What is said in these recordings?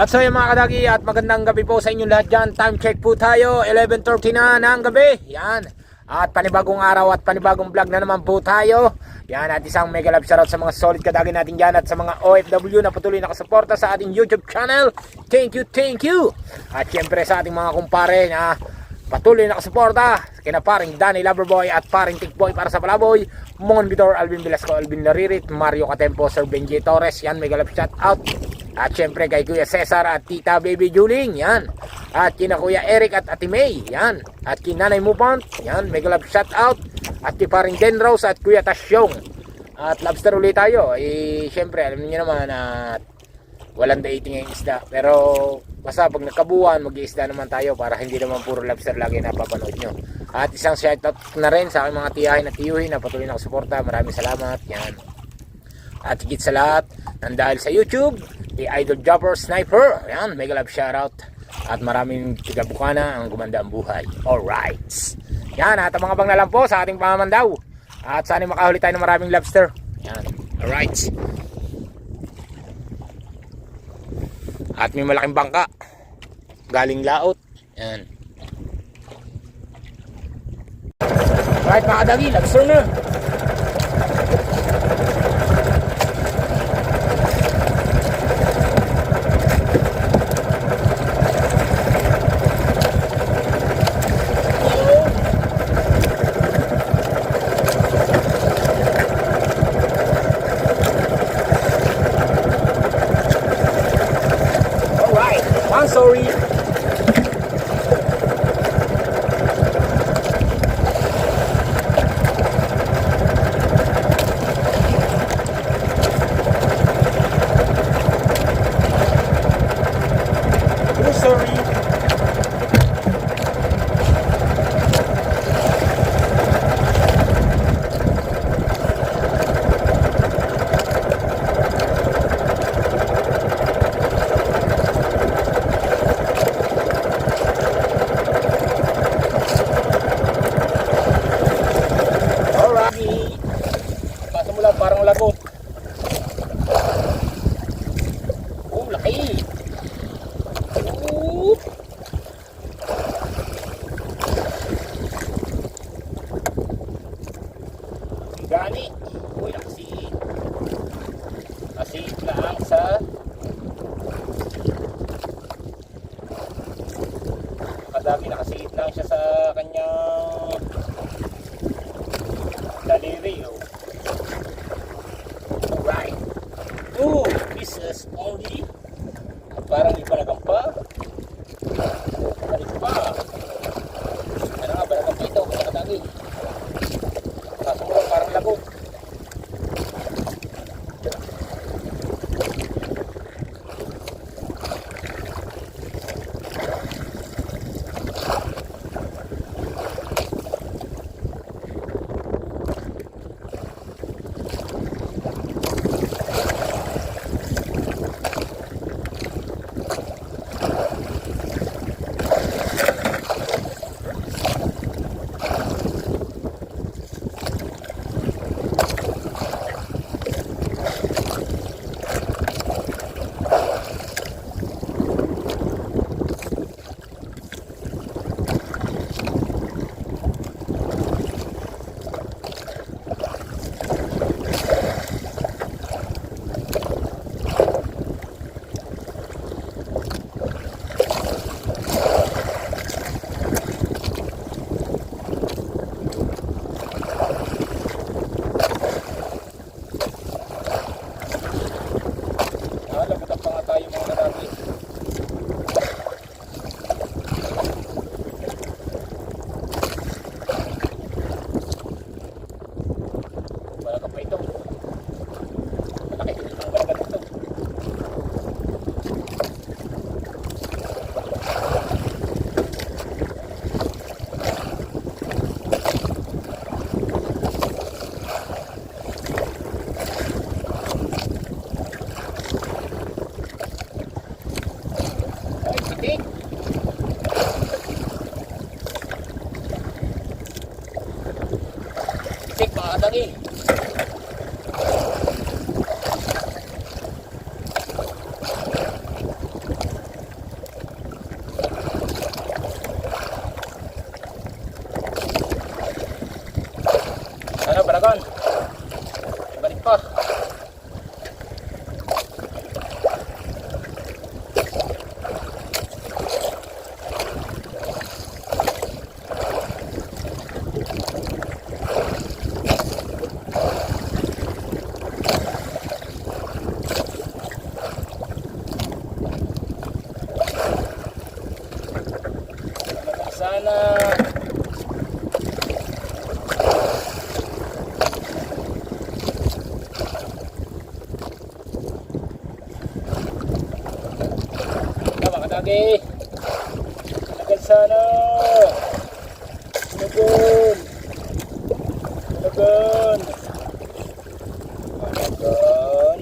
At so yung mga kadagi at magandang gabi po sa inyong lahat dyan. Time check po tayo. 11.30 na ng gabi. Yan. At panibagong araw at panibagong vlog na naman po tayo. Yan at isang mega love shoutout sa mga solid kadagi natin dyan at sa mga OFW na patuloy nakasuporta sa ating YouTube channel. Thank you, thank you. At syempre sa ating mga kumpare na patuloy nakasuporta kina paring Danny Loverboy at paring Tikboy para sa Palaboy Mon Vitor, Alvin Velasco, Alvin Laririt Mario Catempo, Sir Benji Torres yan mega love shout out at syempre kay Kuya Cesar at Tita Baby Juling yan at kina Kuya Eric at Ate May yan at kina Nanay Mupont yan mega love shout out at kay paring Den Rose at Kuya Tasyong at lobster ulit tayo eh syempre alam niyo naman at walang dating ang isda. Pero basta pag nagkabuan, mag-iisda naman tayo para hindi naman puro lobster lagi napapanood nyo. At isang shoutout na rin sa aking mga tiyahin at tiyuhin na patuloy na suporta. Maraming salamat. Yan. At higit sa lahat, nandahil sa YouTube, the Idol Jumper Sniper. Yan, mega love shoutout. At maraming tiga Bukana ang gumanda ang buhay. Alright. Yan, at ang mga bang po sa ating pamamandaw. At sana makahuli tayo ng maraming lobster. Yan. Alright. At may malaking bangka. Galing laot. Yan. Right mga kadagi, lobster na. Lagi. Agad sana. Lagun. Lagun. Lagun.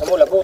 什么了不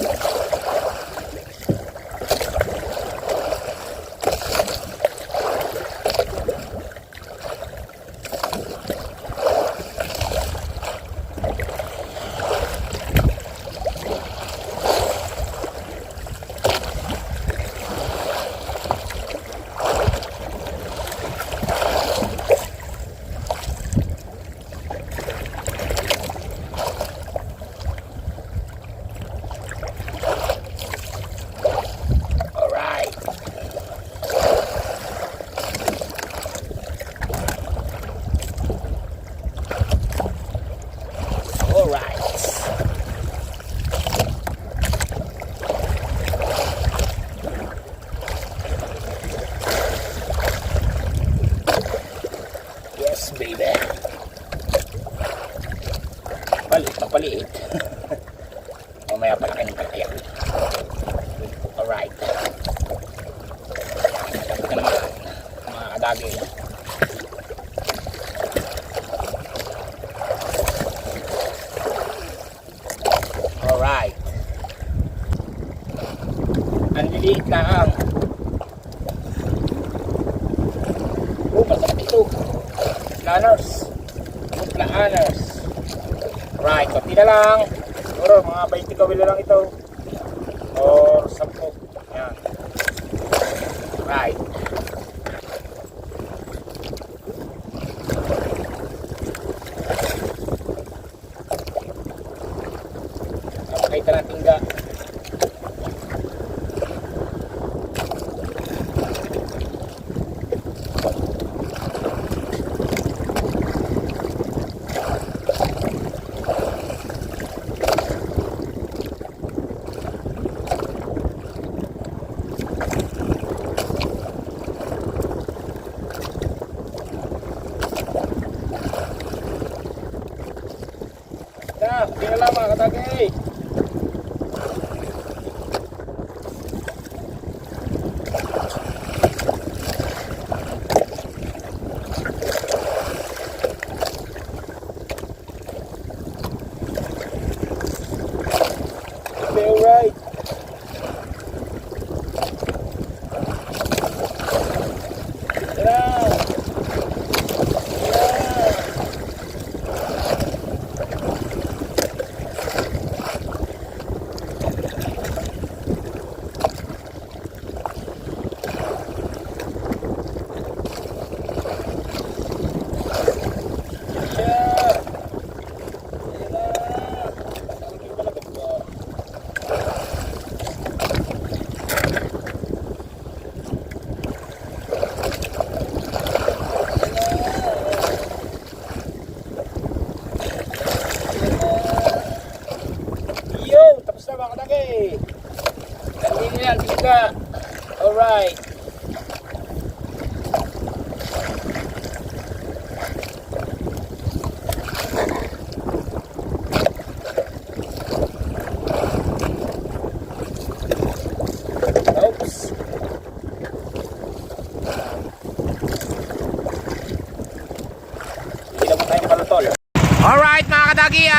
you maliit. Lang. Siguro, mga 20 kawil na lang ito. Or 10. Yan. Right. Pakita natin ga.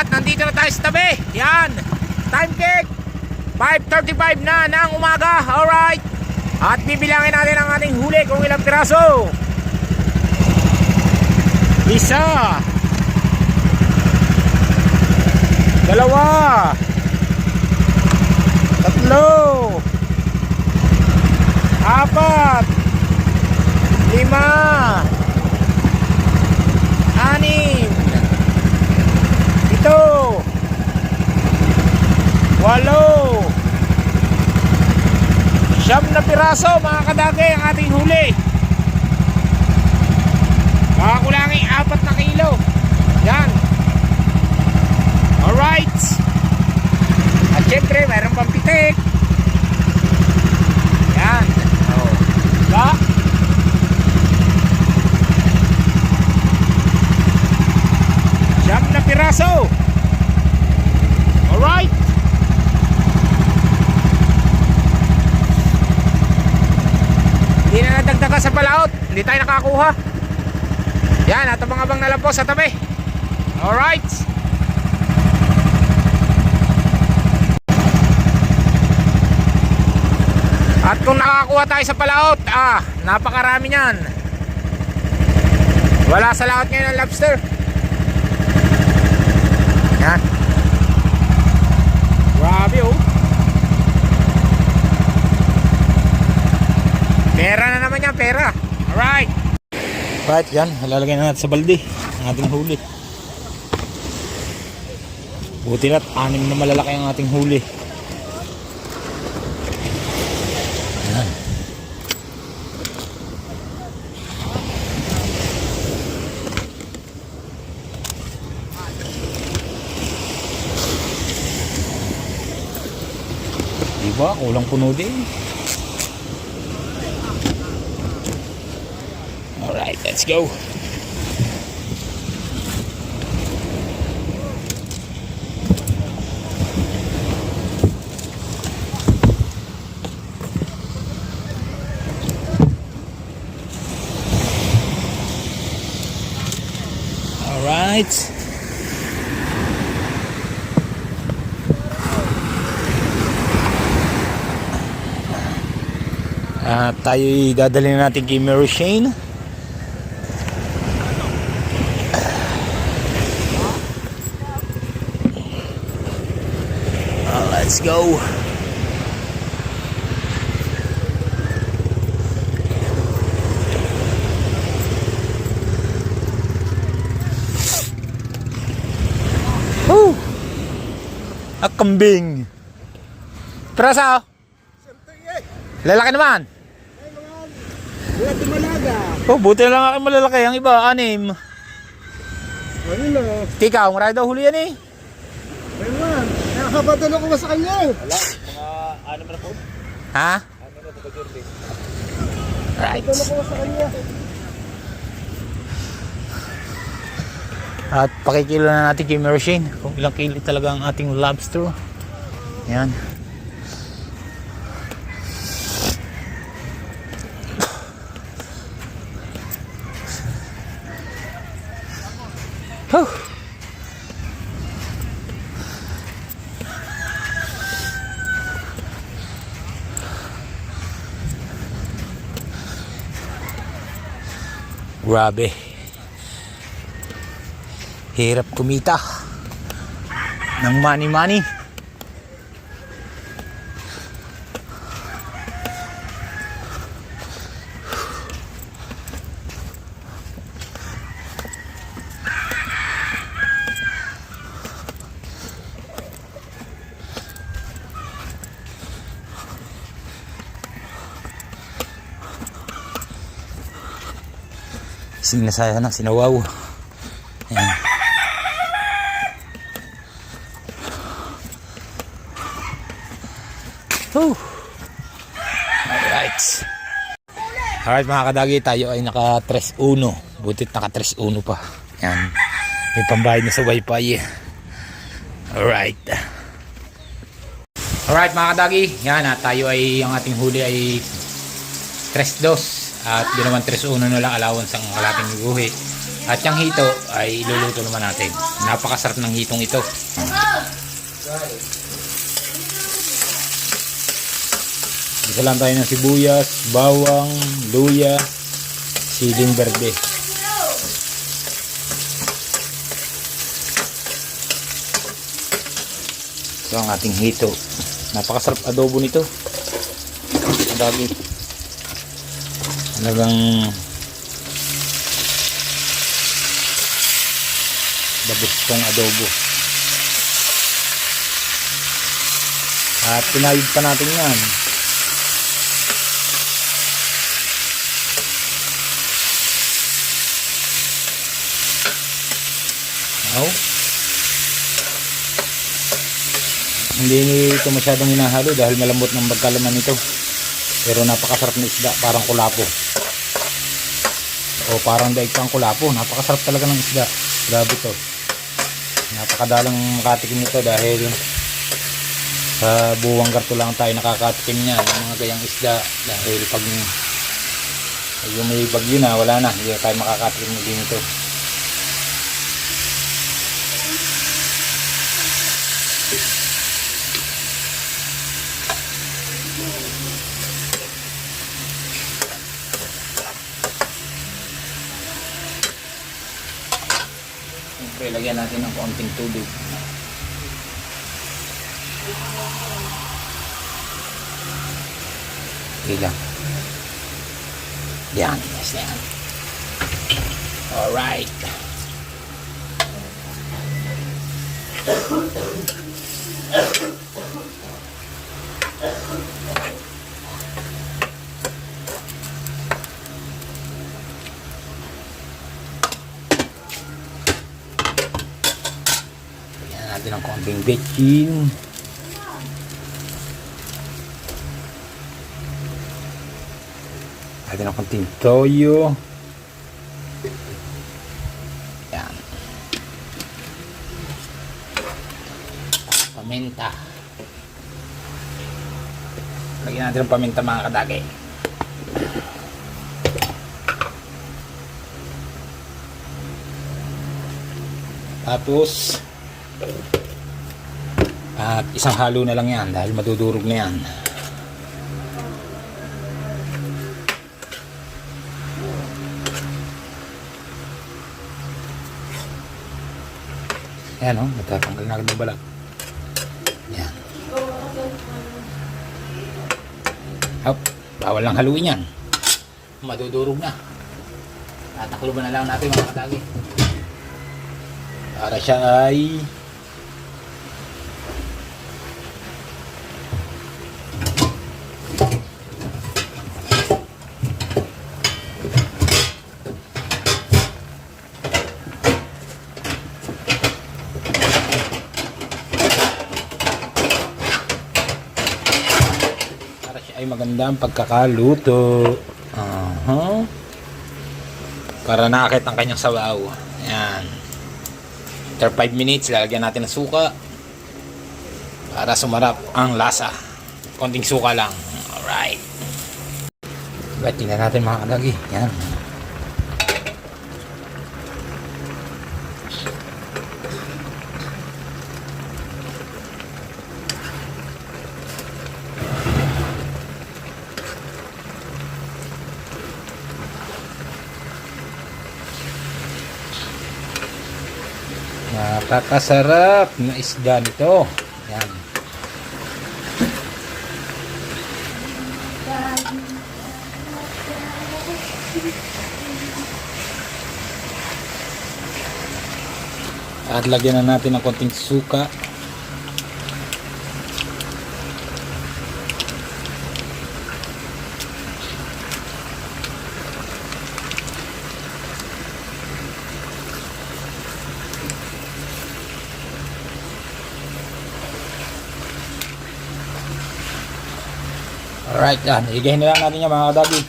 At nandito na tayo sa tabi. Yan. Time check. 5.35 na ng umaga. Alright. At bibilangin natin ang ating huli kung ilang piraso. Isa. Dalawa. Tatlo. Apat. Lima. walo. Siyam na piraso mga kadagi ang ating huli. Mga makakulangin apat na kilo. Yan. Alright at syempre mayroon pang pitik. Yan. Oh. diba? Siyam na piraso. Alright Hindi na nadagdagan sa palaot. Hindi tayo nakakuha. Yan, at mga abang na lang po sa tabi. Alright. At kung nakakuha tayo sa palaot, ah, napakarami niyan. Wala sa laot ngayon ng lobster. Yan. Grabe oh. Pera na naman yan, pera. Alright. Right, yan. Lalagay na natin sa balde. Ang ating huli. Buti na't anim na malalaki ang ating huli. Yan. Diba? Kulang puno din. Alright, let's go. Alright. At tayo dadalhin natin kay Mary Shane. Uh, let's go. Woo! Ang kambing. Prasa oh. Lalaki naman. Oh, buti na lang ako malalaki. Ang iba, anim. Ano na? Tika, marami daw huli yan eh. Ayun Nakakapadalo ko ba sa kanya? Ha? Right. Padalo ko ba sa kanya? At pakikilo na natin kay Mary Shane kung ilang kilo talaga ang ating lobster. Yan. Grabe. Hirap kumita ng money money. Sinasaya na, sinawaw. Ayan. Whew. Alright. Alright mga kadagi, tayo ay naka 3-1. Butit naka 3-1 pa. Yan. May pambayad na sa wifi. Alright. Alright mga kadagi, yan at tayo ay, ang ating huli ay 3-2. At doon naman 3-1 na lang allowance ang kalating guhi. At yung hito ay iluluto naman natin. Napakasarap ng hitong ito. Isa lang tayo ng sibuyas, bawang, luya, siling berde. Ito ang ating hito. Napakasarap adobo nito. Ang dami. Talagang bagustong adobo. At pinayod pa natin yan. Oh. Hindi ito masyadong hinahalo dahil malambot ng pagkalaman nito. Pero napakasarap na isda, parang kulapo. O parang daig pang kulapo, napakasarap talaga ng isda. Grabe to. napakadalang makatikim nito dahil sa buwang garto lang tayo nakakatikim niyan ng mga gayang isda dahil pag yung may bagyo na wala na hindi na tayo makakatikim din nito Siyempre, lagyan natin ng konting tubig. Okay lang. Yan, yes yan. Alright. Lagyan natin ng konting baking. Natin ng konting toyo. Yan. Paminta. Lagyan natin ng paminta mga kadagi. Tapos, at isang halo na lang yan dahil madudurog na yan. Ayan o, oh, na ng balat. Yan. Hop, bawal lang haluin yan. Madudurog na. Tatakluban na lang natin mga katagi. Para siya ay para maganda ang pagkakaluto. Aha. Para nakakit ang kanyang sabaw. Ayan. After 5 minutes, lalagyan natin ng suka. Para sumarap ang lasa. Konting suka lang. Alright. Diba, tingnan natin mga kalagi. Yan. Napakasarap na isda nito. Yan. At lagyan na natin ng konting suka. Alright, yan. Igahin na lang natin yan mga kadagi.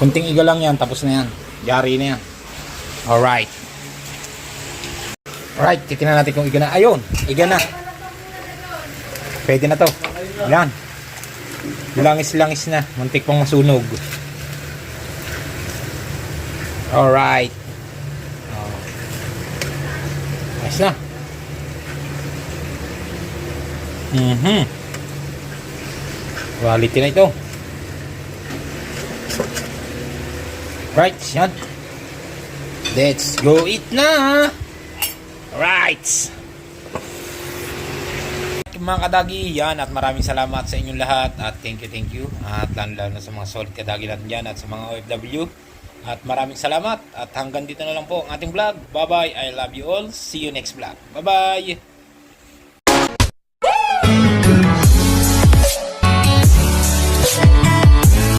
Kunting iga lang yan, tapos na yan. Yari na yan. Alright. Alright, titignan natin kung iga na. Ayun, iga na. Pwede na to. Yan. Langis-langis na. Muntik pang masunog. Alright. Oh. Ayos na. Mhm. Quality na ito. Right, yan. Let's go eat na. Right. Mga kadagi, yan at maraming salamat sa inyong lahat at thank you, thank you at lalo lalo sa mga solid kadagi natin dyan at sa mga OFW at maraming salamat at hanggang dito na lang po ang ating vlog. Bye bye, I love you all. See you next vlog. Bye bye.